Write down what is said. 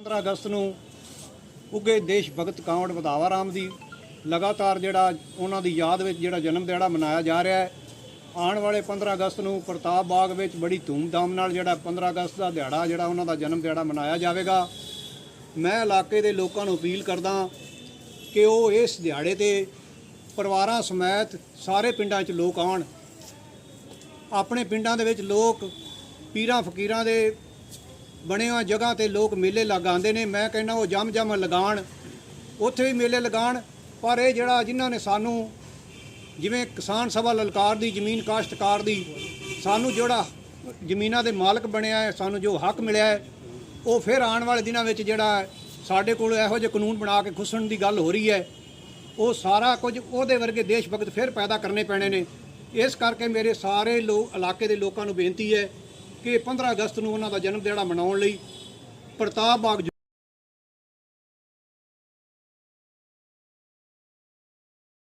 15 ਅਗਸਤ ਨੂੰ ਉੱਗੇ ਦੇਸ਼ ਭਗਤ ਕਾਂਵੜ ਵਧਾਵਾ ਰਾਮ ਦੀ ਲਗਾਤਾਰ ਜਿਹੜਾ ਉਹਨਾਂ ਦੀ ਯਾਦ ਵਿੱਚ ਜਿਹੜਾ ਜਨਮ ਦਿਹਾੜਾ ਮਨਾਇਆ ਜਾ ਰਿਹਾ ਹੈ। ਆਉਣ ਵਾਲੇ 15 ਅਗਸਤ ਨੂੰ ਪ੍ਰਤਾਪ ਬਾਗ ਵਿੱਚ ਬੜੀ ਧੂਮਧਾਮ ਨਾਲ ਜਿਹੜਾ 15 ਅਗਸਤ ਦਾ ਦਿਹਾੜਾ, ਜਿਹੜਾ ਉਹਨਾਂ ਦਾ ਜਨਮ ਦਿਹਾੜਾ ਮਨਾਇਆ ਜਾਵੇਗਾ। ਮੈਂ ਇਲਾਕੇ ਦੇ ਲੋਕਾਂ ਨੂੰ ਅਪੀਲ ਕਰਦਾ ਕਿ ਉਹ ਇਸ ਦਿਹਾੜੇ ਤੇ ਪਰਿਵਾਰਾਂ ਸਮੇਤ ਸਾਰੇ ਪਿੰਡਾਂ 'ਚ ਲੋਕ ਆਉਣ। ਆਪਣੇ ਪਿੰਡਾਂ ਦੇ ਵਿੱਚ ਲੋਕ ਪੀਰਾਂ, ਫਕੀਰਾਂ ਦੇ ਬਣੇ ਹੋਏ ਜਗ੍ਹਾ ਤੇ ਲੋਕ ਮੇਲੇ ਲਗਾਉਂਦੇ ਨੇ। ਮੈਂ ਕਹਿੰਦਾ ਉਹ ਜਮ ਜਮ ਲਗਾਣ ਉੱਥੇ ਵੀ ਮੇਲੇ ਲਗਾਣ ਪਰ ਇਹ ਜਿਹੜਾ ਜਿਨ੍ਹਾਂ ਨੇ ਸਾਨੂੰ ਜਿਵੇਂ ਕਿਸਾਨ ਸਭਾ ਲਲਕਾਰ ਦੀ, ਜ਼ਮੀਨ ਕਾਸ਼ਤਕਾਰ ਦੀ, ਸਾਨੂੰ ਜਿਹੜਾ ਜ਼ਮੀਨਾਂ ਦੇ ਮਾਲਕ ਬਣਿਆ ਹੈ, ਸਾਨੂੰ ਜੋ ਹੱਕ ਮਿਲਿਆ ਹੈ, ਉਹ ਫਿਰ ਆਉਣ ਵਾਲੇ ਦਿਨਾਂ ਵਿੱਚ ਜਿਹੜਾ ਸਾਡੇ ਕੋਲ ਇਹੋ ਜਿਹੇ ਕਾਨੂੰਨ ਬਣਾ ਕੇ ਖੁੱਸਣ ਦੀ ਗੱਲ ਹੋ ਰਹੀ ਹੈ। ਉਹ ਸਾਰਾ ਕੁਝ ਉਹਦੇ ਵਰਗੇ ਦੇਸ਼ ਭਗਤ ਫਿਰ ਪੈਦਾ ਕਰਨੇ ਪੈਣੇ ਨੇ। ਇਸ ਕਰਕੇ ਮੇਰੇ ਸਾਰੇ ਲੋਕ ਇਲਾਕੇ ਦੇ ਲੋਕਾਂ ਨੂੰ ਬੇਨਤੀ ਹੈ ਕਿ 15 ਅਗਸਤ ਨੂੰ ਉਹਨਾਂ ਦਾ ਜਨਮ ਦਿਹਾੜਾ ਮਨਾਉਣ ਲਈ ਪ੍ਰਤਾਪ ਬਾਗ